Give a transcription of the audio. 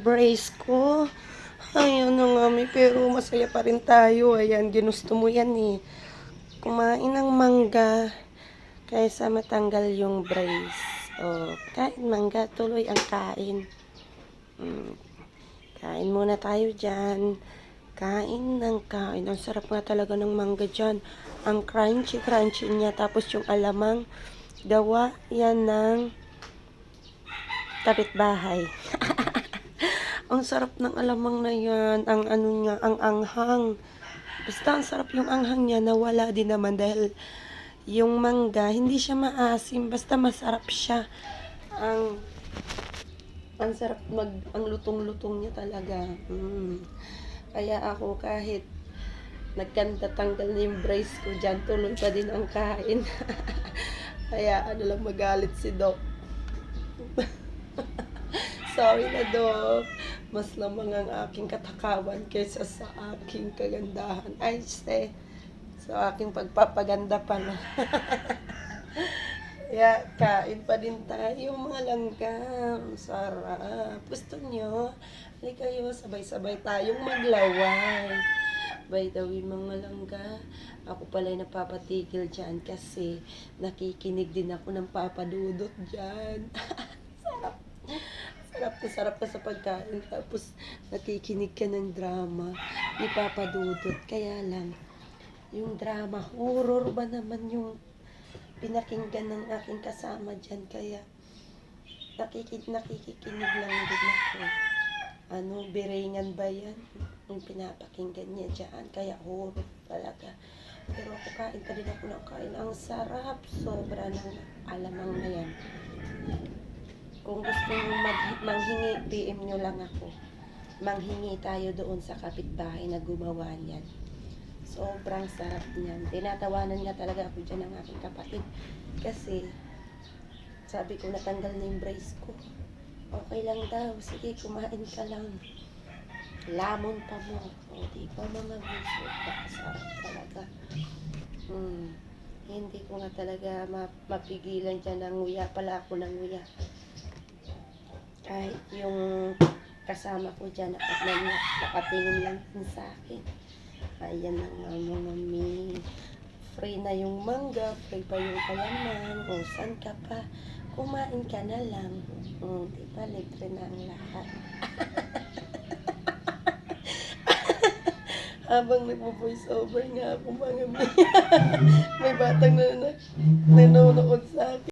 brace ko. Ayan na nga, may pero masaya pa rin tayo. Ayan, ginusto mo yan eh. Kumain ng mangga kaysa matanggal yung brace. O, kain mangga, tuloy ang kain. Mm. Kain muna tayo dyan. Kain ng kain. Ang sarap nga talaga ng mangga dyan. Ang crunchy-crunchy niya. Tapos yung alamang gawa yan ng kapitbahay. ang sarap ng alamang na yan. Ang ano niya, ang anghang. Basta ang sarap yung anghang niya. Nawala din naman dahil yung mangga, hindi siya maasim. Basta masarap siya. Ang ang sarap mag ang lutong-lutong niya talaga. Mm. Kaya ako kahit nagkanta tanggal na yung brace ko dyan, tuloy pa din ang kain. Kaya ano lang magalit si Doc. Sorry na Doc. Mas lamang ang aking katakawan kaysa sa aking kagandahan. Ay, ste. Sa aking pagpapaganda pala. Kaya kain pa din tayo mga langgam. Sarap. Gusto nyo? Halika kayo, sabay-sabay tayong maglaway. By the way, mga langga, ako pala yung napapatigil dyan kasi nakikinig din ako ng papadudot dyan. sarap. Na sarap na sa pagkain. Tapos nakikinig ka ng drama ni. Kaya lang, yung drama, horror ba naman yung pinakinggan ng aking kasama dyan. Kaya nakikid, nakikikinig lang din ako. Ano, biringan ba yan? Yung pinapakinggan niya dyan. Kaya horror talaga. Pero ako kain pa rin ako ng kain. Ang sarap. Sobra ng alamang na yan. Kung gusto nyo mag- manghingi, PM nyo lang ako. Manghingi tayo doon sa kapitbahay na gumawa niyan. Sobrang sarap niyan. Tinatawanan nga talaga ako dyan ng aking kapatid. Kasi, sabi ko natanggal na yung brace ko. Okay lang daw. Sige, kumain ka lang. Lamon pa mo. O, di ba mga gusto? Sarap talaga. Hmm. Hindi ko nga talaga ma- mapigilan dyan ng nguya. Pala ako ng nguya. Kahit yung kasama ko dyan, nakatingin, nakatingin lang din sa akin. Ayan na nga mga mi. Free na yung mangga, free pa yung kalaman. O, saan ka pa? Kumain ka na lang. O, di ba, libre na ang lahat. Habang nagpo-voice over nga ako mga mi. May batang na, na nanonood sa akin.